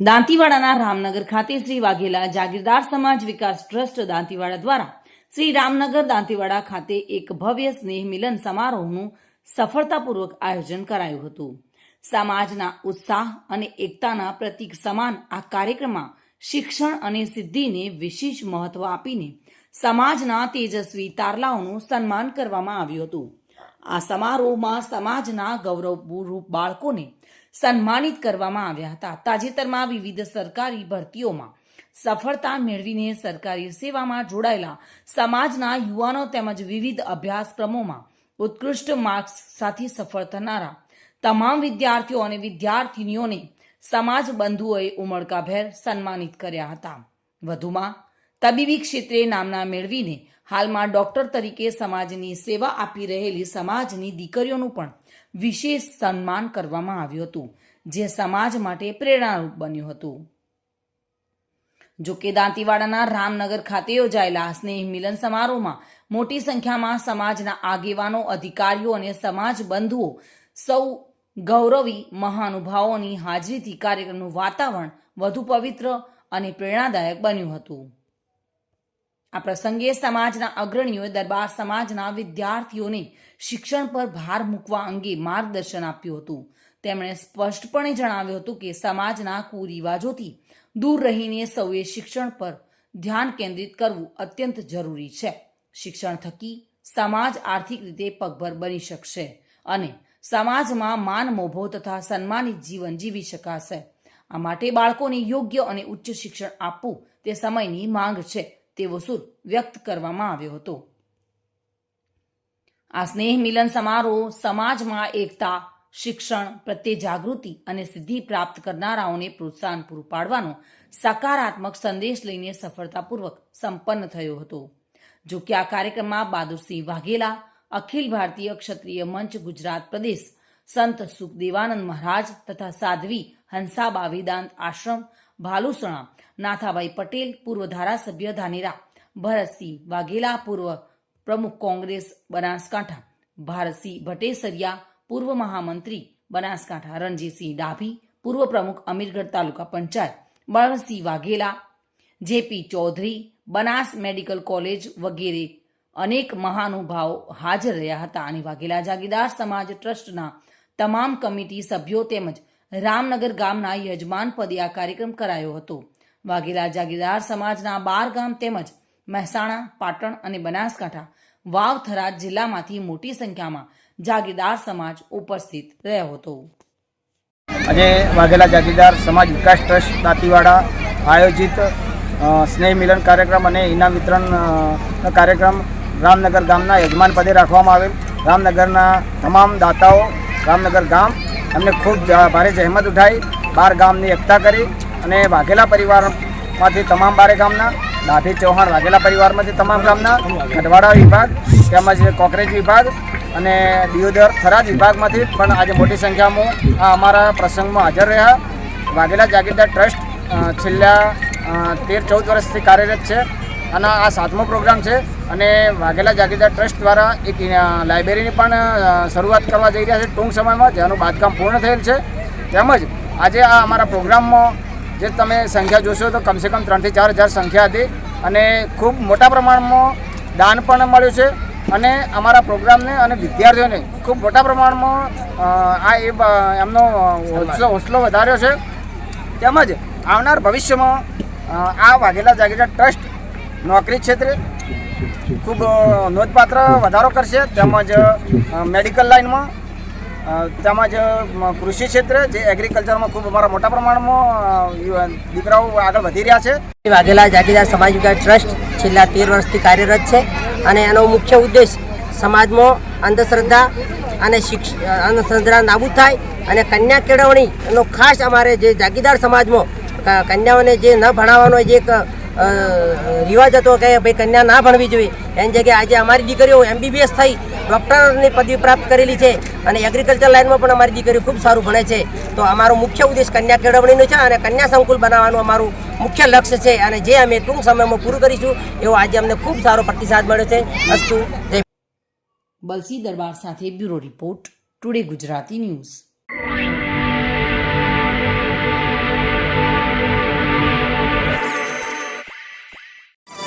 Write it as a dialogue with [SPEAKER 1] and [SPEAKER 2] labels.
[SPEAKER 1] દાંતીવાડાના રામનગર ખાતે શ્રી વાઘેલા જાગીરદાર સમાજ વિકાસ ટ્રસ્ટ દાંતીવાડા દ્વારા શ્રી રામનગર દાંતીવાડા ખાતે એક ભવ્ય સ્નેહ મિલન સમારોહનું સફળતાપૂર્વક આયોજન કરાયું હતું. સમાજના ઉત્સાહ અને એકતાના પ્રતીક સમાન આ કાર્યક્રમમાં શિક્ષણ અને સિદ્ધિને વિશેષ મહત્વ આપીને સમાજના તેજસ્વી તારલાઓનું સન્માન કરવામાં આવ્યું હતું. આ સમારોહમાં સમાજના ગૌરવરૂપ બાળકોને સન્માનિત કરવામાં આવ્યા હતા. તાજેતરમાં વિવિધ સરકારી ભરતીઓમાં સફળતા મેળવીને સરકારી સેવામાં જોડાયેલા સમાજના યુવાનો તેમજ વિવિધ અભ્યાસક્રમોમાં ઉત્કૃષ્ટ માર્ક્સ સાથે સફળ થનારા તમામ વિદ્યાર્થીઓ અને વિદ્યાર્થિનીઓને સમાજ બંધુઓએ ઉમળકાભેર સન્માનિત કર્યા હતા. વધુમાં તબીબી ક્ષેત્રે નામના મેળવીને હાલમાં ડૉક્ટર તરીકે સમાજની સેવા આપી રહેલી સમાજની દીકરીઓનું પણ વિશેષ સન્માન કરવામાં આવ્યું હતું, જે સમાજ માટે પ્રેરણારૂપ બન્યું હતું. જોકે દાંતીવાડાના રામનગર ખાતે યોજાયેલા સ્નેહ મિલન સમારોહમાં મોટી સંખ્યામાં સમાજના આગેવાનો, અધિકારીઓ અને સમાજ બંધુઓ સૌ ગૌરવી, મહાનુભાવોની હાજરીથી કાર્યક્રમનું વાતાવરણ વધુ પવિત્ર અને પ્રેરણાદાયક બન્યું હતું. આ પ્રસંગે સમાજના અગ્રણીઓએ દરબાર સમાજના વિદ્યાર્થીઓને શિક્ષણ પર ભાર મૂકવા અંગે માર્ગદર્શન આપ્યું હતું. તેમણે સ્પષ્ટપણે જણાવ્યું હતું કે સમાજના કુરિવાજોથી દૂર રહીને સૌએ શિક્ષણ પર ધ્યાન કેન્દ્રિત કરવું અત્યંત જરૂરી છે. શિક્ષણ થકી સમાજ આર્થિક રીતે પગભર બની શકશે અને સમાજમાં માન મોભો તથા સન્માનિત જીવન જીવી શકાશે. આ માટે બાળકોને યોગ્ય અને ઉચ્ચ શિક્ષણ આપવું તે સમયની માંગ છે. તેવો સુર વ્યક્ત કરવામાં આવ્યો હતો. આ સ્નેહ મિલન સમારોહ સમાજમાં એકતા, શિક્ષણ પ્રત્યે જાગૃતિ અને સિદ્ધિ પ્રાપ્ત કરનારાઓને પ્રોત્સાહન પૂરું પાડવાનો સકારાત્મક સંદેશ લઈને સફળતાપૂર્વક સંપન્ન થયો હતો. જો કે આ કાર્યક્રમમાં બહાદુરસિંહ વાઘેલા, અખિલ ભારતીય ક્ષત્રિય મંચ, ગુજરાત પ્રદેશ, સંત સુખદેવાનંદ મહારાજ તથા સાધ્વી હંસાબા વેદાંત આશ્રમ ભાલુસણા નાથાભાઈ પટેલ પૂર્વ ધારાસભ્ય ધાનેરા ભરતસિંહ વાઘેલા પૂર્વ પ્રમુખ કોંગ્રેસ બનાસકાંઠા ભારતસિંહ ભટેસરિયા પૂર્વ મહામંત્રી બનાસકાંઠા રણજીતસિંહ ડાભી પૂર્વ પ્રમુખ અમીરગઢ તાલુકા panchayat Balwantsinh Vaghela JP Chaudhary Banas medical college વગેરે અનેક મહાનુભાવો હાજર રહ્યા હતા અને વાઘેલા જાગીરદાર સમાજ ટ્રસ્ટના તમામ કમિટી સભ્યો તેમજ રામનગર ગામના યજમાન પદે આ કાર્યક્રમ કરાયો હતો. વાઘેલા જાગીરદાર સમાજના બાર ગામ તેમજ મહેસાણા, પાટણ અને બનાસકાંઠા, વાવ થરાદ જિલ્લામાંથી મોટી સંખ્યામાં જાગીરદાર સમાજ ઉપસ્થિત રહ્યો હતો.
[SPEAKER 2] આજે વાઘેલા જાગીરદાર સમાજ વિકાસ ટ્રસ્ટ દાંતીવાડા આયોજિત સ્નેહ મિલન કાર્યક્રમ અને ઇનામ વિતરણ કાર્યક્રમ રામનગર ગામના યજમાન પદે રાખવામાં આવેલ. રામનગરના તમામ દાતાઓ રામનગર ગામ એમને ખૂબ ભારે જહેમત ઉઠાવી બાર ગામની એકતા કરી અને વાઘેલા પરિવારમાંથી તમામ બારે ગામના ડાભી ચૌહાણ વાઘેલા પરિવારમાંથી તમામ ગામના ગઢવાડા વિભાગ તેમજ કોકરેજ વિભાગ અને દિયોદર થરાદ વિભાગમાંથી પણ આજે મોટી સંખ્યામાં, આ અમારા પ્રસંગમાં હાજર રહ્યા. વાઘેલા જાગીરદાર ટ્રસ્ટ છેલ્લા તેર ચૌદ વર્ષથી કાર્યરત છે. અને આ સાતમો પ્રોગ્રામ છે અને વાઘેલા જાગીરદાર ટ્રસ્ટ દ્વારા એક લાઇબ્રેરીની પણ શરૂઆત કરવા જઈ રહ્યા છે ટૂંક સમયમાં, જેનું બાંધકામ પૂર્ણ થયેલ છે. તેમજ આજે આ અમારા પ્રોગ્રામમાં જે તમે સંખ્યા જોશો તો કમસે કમ ત્રણથી ચાર હજાર સંખ્યા હતી અને ખૂબ મોટા પ્રમાણમાં દાન પણ મળ્યું છે અને અમારા પ્રોગ્રામને અને વિદ્યાર્થીઓને ખૂબ મોટા પ્રમાણમાં આ એ એમનો હોંસલો હોસલો વધાર્યો છે. તેમજ આવનાર ભવિષ્યમાં આ વાઘેલા જાગીરદાર ટ્રસ્ટ નોકરી ક્ષેત્રે ખૂબ નોંધપાત્ર વધારો કરશે. તેમજ મેડિકલ લાઇનમાં તેમજ કૃષિ ક્ષેત્રે જે એગ્રીકલ્ચરમાં ખૂબ અમારા મોટા પ્રમાણમાં દીકરાઓ આગળ વધી રહ્યા છે.
[SPEAKER 3] વાઘેલા જાગીરદાર સમાજ વિકાસ ટ્રસ્ટ છેલ્લા તેર વર્ષથી કાર્યરત છે અને એનો મુખ્ય ઉદ્દેશ સમાજમાં અંધશ્રદ્ધા અને શિક્ષ અંધશ્રદ્ધા નાબૂદ થાય અને કન્યા કેળવણી એનો ખાસ અમારે જે જાગીરદાર સમાજમાં કન્યાઓને જે ન ભણાવવાનો જે એક રિવાજ હતો કે ભાઈ કન્યા ના ભણવી જોઈએ. એની જગ્યાએ આજે અમારી દીકરીઓ એમબીબીએસ થઈ, ડૉક્ટરની પદવી પ્રાપ્ત કરેલી છે અને એગ્રીકલ્ચર લાઇનમાં પણ અમારી દીકરીઓ ખૂબ સારું ભણે છે. તો અમારો મુખ્ય ઉદ્દેશ કન્યા કેળવણીનો છે અને કન્યા સંકુલ બનાવવાનું અમારું મુખ્ય લક્ષ્ય છે. અને જે અમે ટૂંક સમયમાં પૂરું કરીશું, એવો આજે અમને ખૂબ સારો પ્રતિસાદ મળ્યો છે. અસ્તુ
[SPEAKER 1] બલસી દરબાર સાથે bureau report, today Gujarati news.